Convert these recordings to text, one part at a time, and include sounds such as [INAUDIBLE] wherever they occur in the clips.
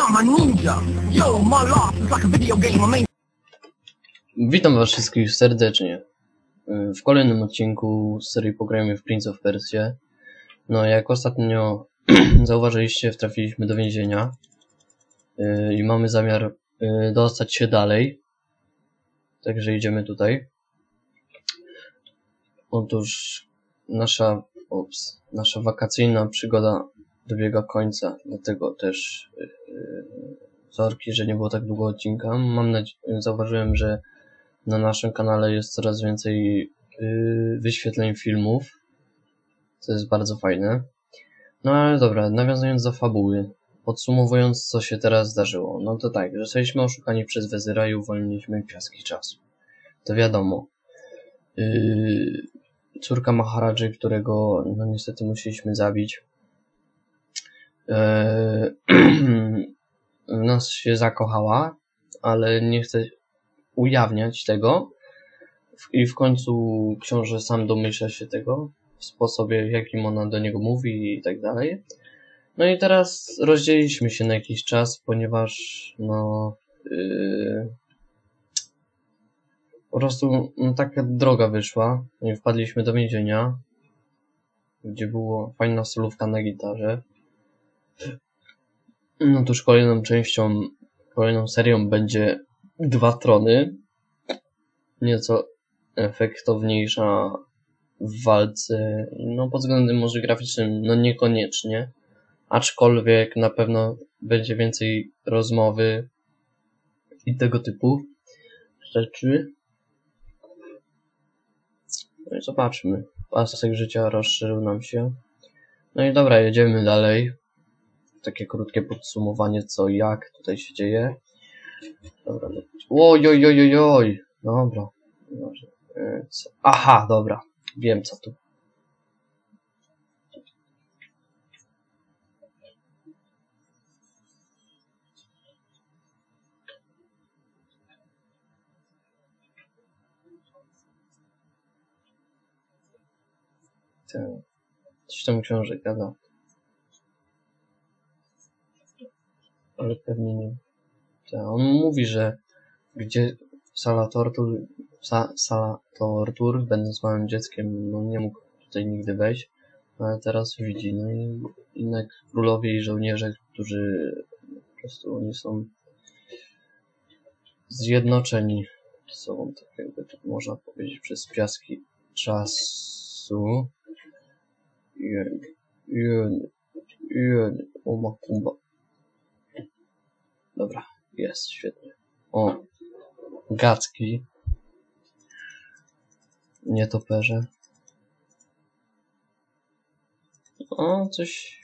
I'm a ninja. Yo, my life is like a video game. Witam was wszystkich serdecznie y, w kolejnym odcinku serii Pograjmy w Prince of Persia. No, jak ostatnio [CLEARS THROAT] zauważyliście, trafiliśmy do więzienia y, i mamy zamiar y, dostać się dalej. Także idziemy tutaj. Otóż nasza, ops, nasza wakacyjna przygoda dobiega końca, dlatego też sorki, że nie było tak długo odcinka. Mam nadzieję, zauważyłem, że na naszym kanale jest coraz więcej yy, wyświetleń filmów, co jest bardzo fajne. No ale dobra, nawiązując do fabuły, podsumowując co się teraz zdarzyło, no to tak, zostaliśmy oszukani przez Wezyra i uwolniliśmy piaski czasu. To wiadomo. Yy, córka Maharadży, którego no niestety musieliśmy zabić, yy, [CLEARS THROAT] nas się zakochała, ale nie chce ujawniać tego. W- I w końcu książę sam domyśla się tego w sposobie, jakim ona do niego mówi i tak dalej. No i teraz rozdzieliliśmy się na jakiś czas, ponieważ no yy, po prostu no, taka droga wyszła i wpadliśmy do więzienia, gdzie było fajna solówka na gitarze. No tuż kolejną częścią, kolejną serią będzie Dwa Trony. Nieco efektowniejsza w walce, no pod względem może graficznym, no niekoniecznie. Aczkolwiek na pewno będzie więcej rozmowy i tego typu rzeczy. No i zobaczmy. Pasek życia rozszerzył nam się. No i dobra, jedziemy dalej. Takie krótkie podsumowanie, co jak tutaj się dzieje. Dobra, lecieć. Oj, oj, oj, oj, oj. Dobra. E? Aha, dobra. Wiem co tu. Ten. Coś tam książę gada. Ale pewnie nie. Tak, on mówi, że gdzie sala tortur, sa, sala tortur, będąc małym dzieckiem, no nie mógł tutaj nigdy wejść, no ale teraz widzi. No i jednak królowie i żołnierze, którzy po prostu oni są zjednoczeni z sobą, tak jakby to można powiedzieć, przez piaski czasu. Jen, jen, jen, o. Dobra, jest, świetnie. O, gacki. Nietoperze. O, coś...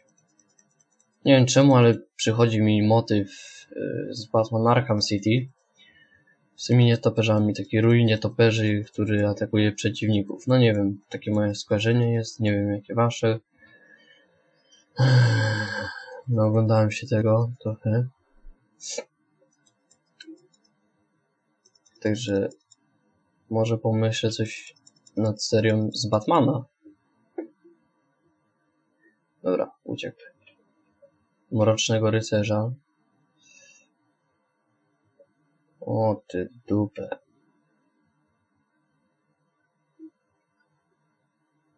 Nie wiem czemu, ale przychodzi mi motyw y, z Batman Arkham City. Z tymi nietoperzami, taki rój nietoperzy, który atakuje przeciwników. No nie wiem, takie moje skojarzenie jest, nie wiem jakie wasze. No oglądałem się tego trochę. Także może pomyślę coś nad serią z Batmana. Dobra, uciekł. Mrocznego rycerza. O ty dupę.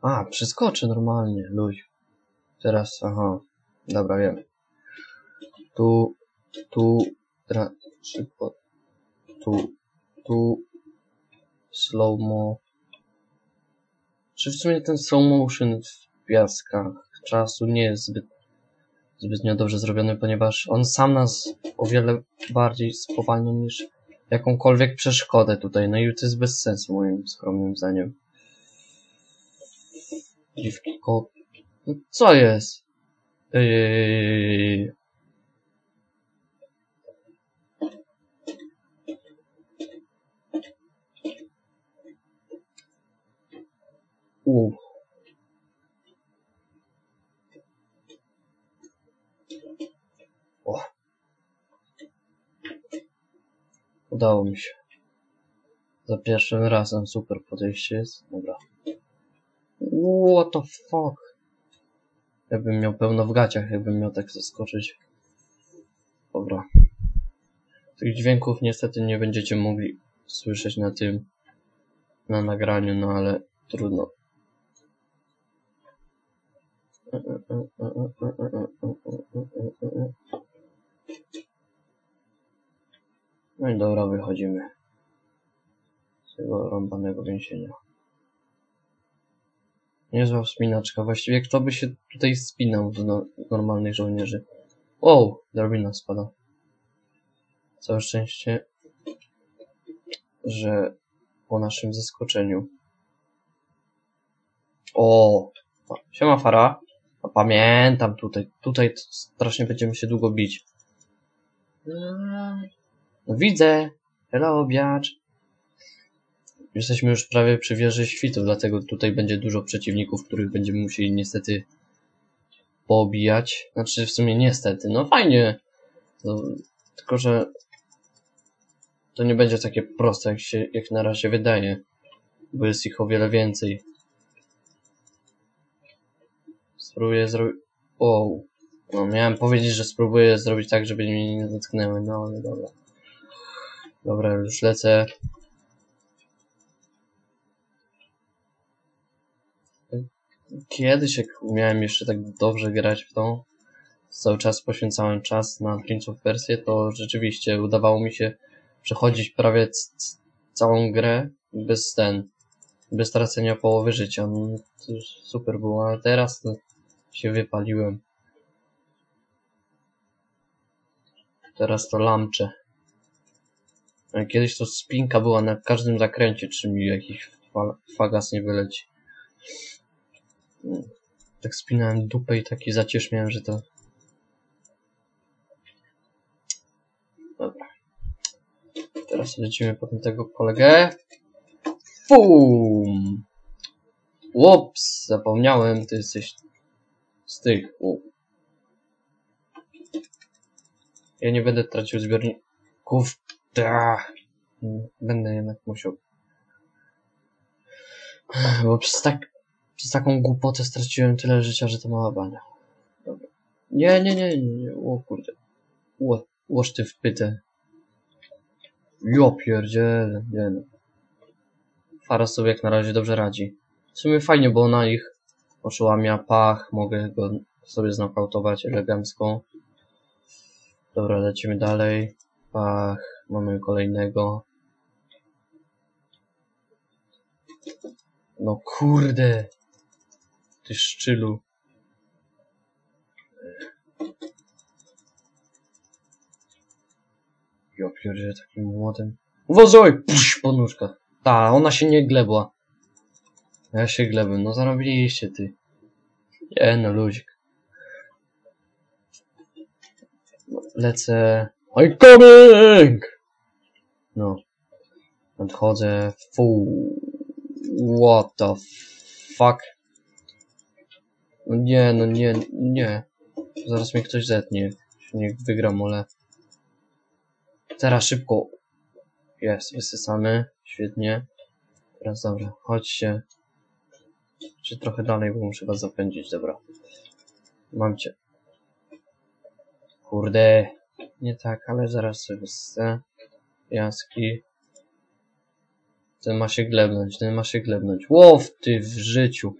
A, przeskoczy normalnie, luź. Teraz, aha. Dobra, wiem. Tu, tu, tra, szybko. Tu, tu, slow mo. Czy w sumie ten slow motion w piaskach czasu nie jest zbyt, zbytnio dobrze zrobiony, ponieważ on sam nas o wiele bardziej spowalnia niż jakąkolwiek przeszkodę tutaj. No i to jest bez sensu moim skromnym zdaniem. Dziwki ko... No co jest? Yy... Udało mi się. Za pierwszym razem super podejście jest. Dobra. What the fuck? Jakbym miał pełno w gaciach, jakbym miał tak zaskoczyć. Dobra. Tych dźwięków niestety nie będziecie mogli słyszeć na tym, na nagraniu, no ale trudno. No i dobra, wychodzimy z tego rąbanego więzienia. Niezła wspinaczka. Właściwie kto by się tutaj spinał z, no, normalnych żołnierzy? O, drabina spada. Całe szczęście, że po naszym zaskoczeniu. O, siema Fara. A pamiętam tutaj, tutaj strasznie będziemy się długo bić. Widzę. Hello, biacz. Jesteśmy już prawie przy wieży świtu, dlatego tutaj będzie dużo przeciwników, których będziemy musieli niestety poobijać. Znaczy w sumie niestety, no fajnie. No, tylko, że to nie będzie takie proste, jak się jak na razie wydaje. Bo jest ich o wiele więcej. Spróbuję zrobić... O, no miałem powiedzieć, że spróbuję zrobić tak, żeby mnie nie dotknęły, no ale dobra. Dobra, już lecę. Kiedyś, jak umiałem jeszcze tak dobrze grać w to, cały czas poświęcałem czas na Prince of Persia, to rzeczywiście udawało mi się przechodzić prawie całą grę bez ten, bez tracenia połowy życia. No, super było, ale teraz no, się wypaliłem. Teraz to lamcze. Kiedyś to spinka była na każdym zakręcie, czy mi jakiś fagas nie wyleci. Tak spinałem dupę i taki zaciesz miałem, że to... Dobra. Teraz lecimy potem tego kolegę. Fum! Ups, zapomniałem, ty jesteś z tych. U. Ja nie będę tracił zbiorników. Da. Będę jednak musiał. Bo przez tak przez taką głupotę straciłem tyle życia, że to mała bania. Dobra. Nie, nie, nie, nie, nie. O kurde. Ło, łoż ty w pytę. Jo pierdziele, nie no. Fara sobie jak na razie dobrze radzi. W sumie fajnie, bo ona ich oszołamia pach, mogę go sobie znokautować elegancko. Dobra, lecimy dalej. Pach, mamy kolejnego. No kurde. Ty szczylu. Ja pierdzie takim młodym. Uważaj! Puść po nóżkach. Ta, ona się nie glebła. Ja się glebę. No zarobiliście ty. Nie no, luzik. Lecę. I'm coming! No. Nadchodzę. Fu. What the fuck? No nie, no nie, nie. Zaraz mnie ktoś zetnie. Niech wygram, ale... Teraz szybko. Jest, wysysamy. Świetnie. Teraz dobra, chodźcie. Czy trochę dalej, bo muszę was zapędzić, dobra. Mam cię. Kurde. Nie tak, ale zaraz sobie wysysę. Jaski. Ten ma się glebnąć, ten ma się glebnąć. Łow, ty w życiu.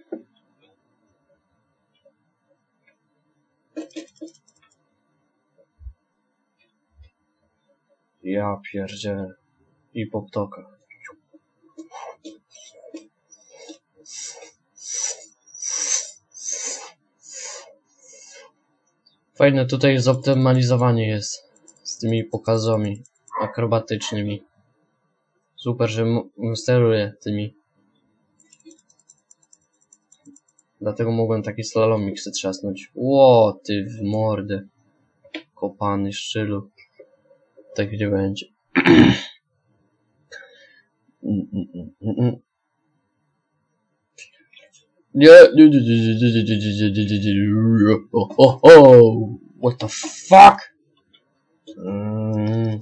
Ja pierdzielę. I poptoka. Fajne tutaj zoptymalizowanie jest z tymi pokazami akrobatycznymi. Super, że steruję tymi. Dlatego mogłem taki slalomik sobie trzasnąć. Ło, ty w mordę. Kopany szczylu tak nie będzie. Nie, nie, what the fuck? Mm.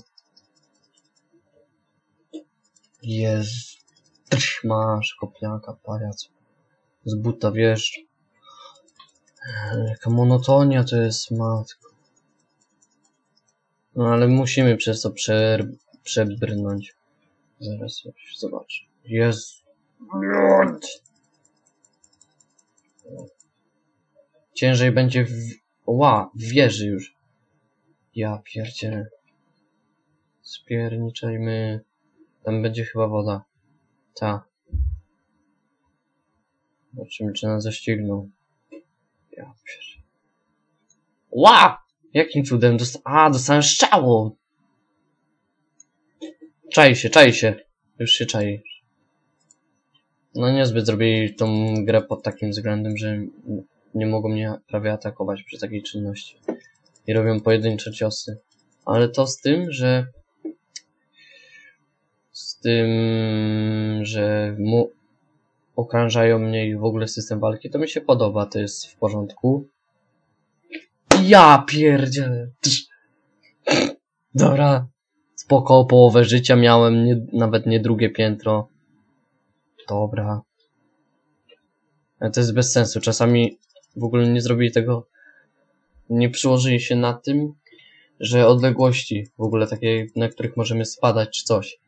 Jest. Masz kopniaka, pajac. Z buta, wiesz. Jaka monotonia to jest, matko. No ale musimy przez to prze, przebrnąć. Zaraz coś zobaczę. Jezu. Ciężej będzie w... Ła, w wieży już. Ja pierdzielę. Spierniczajmy. Tam będzie chyba woda. Ta. Zobaczymy, czy nas zaścigną. Ja. Ła! Jakim cudem? Dosta A, dostałem strzało! Czai się, czai się. Już się czai. No niezbyt zrobili tą grę pod takim względem, że nie mogą mnie prawie atakować przy takiej czynności. I robią pojedyncze ciosy. Ale to z tym, że tym, że mu okrążają mnie i w ogóle system walki, to mi się podoba, to jest w porządku. Ja pierdzielę. Dobra. Spoko, połowę życia miałem, nie, nawet nie drugie piętro. Dobra. Ale to jest bez sensu. Czasami w ogóle nie zrobili tego, nie przyłożyli się na tym, że odległości w ogóle takie, na których możemy spadać czy coś.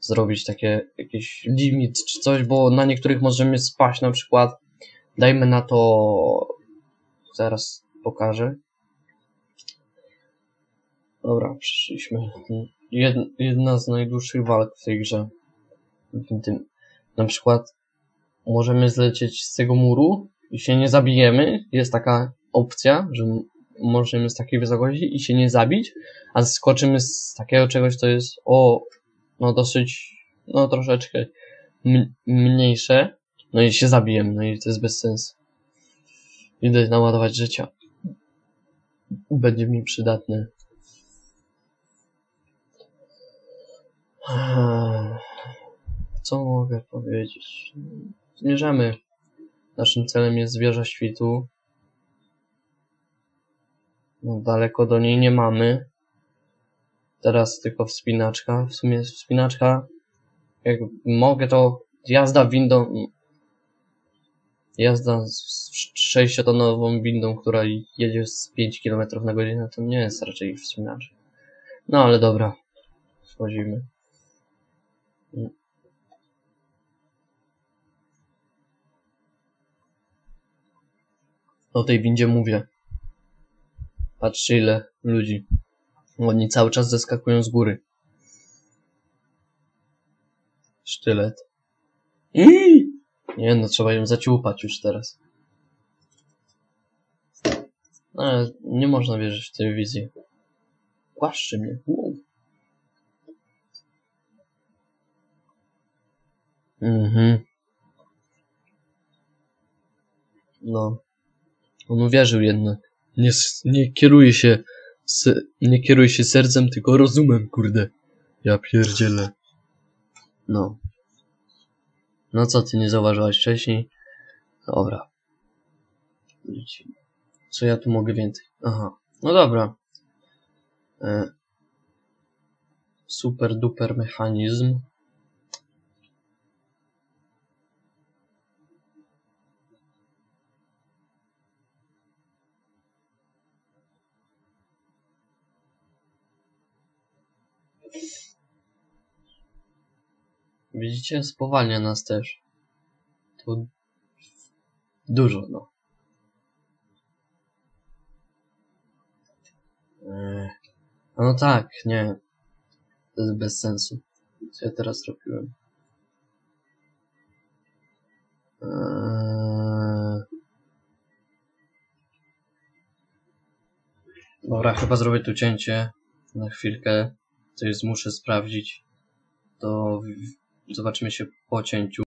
Zrobić takie, jakiś limit czy coś, bo na niektórych możemy spaść na przykład, dajmy na to, zaraz pokażę. Dobra, przyszliśmy. Jed, jedna z najdłuższych walk w tej grze. Na przykład możemy zlecieć z tego muru i się nie zabijemy. Jest taka opcja, że możemy z takiej wysokości i się nie zabić, a skoczymy z takiego czegoś, co jest o, no dosyć, no troszeczkę mniejsze, no i się zabijemy, no i to jest bez sensu. Idę naładować życia. Będzie mi przydatne. Co mogę powiedzieć? Zmierzamy. Naszym celem jest wieża świtu. No, daleko do niej nie mamy. Teraz tylko wspinaczka. W sumie wspinaczka. Jak mogę to jazda windą. Jazda z 6-tonową windą, która jedzie z 5 km na godzinę, to nie jest raczej wspinaczka. No ale dobra. Schodzimy. O tej windzie mówię. Patrzcie ile ludzi. Oni cały czas zeskakują z góry. Sztylet. Iii! Nie no, trzeba ją zaciupać już teraz. No, ale nie można wierzyć w tę wizję. Głaszczy mnie. Wow. Mhm. No. On uwierzył jednak. Nie, nie kieruje się se, nie kieruje się sercem, tylko rozumem, kurde. Ja pierdzielę. No. No co ty nie zauważyłaś wcześniej? Dobra. Co ja tu mogę więcej? Aha. No dobra. E, super duper mechanizm. Widzicie? Spowalnia nas też. To dużo, no. A No tak, nie. To jest bez sensu. Co ja teraz robiłem? Eee... Dobra, chyba zrobię tu cięcie na chwilkę. Coś muszę sprawdzić. To zobaczymy się po cięciu.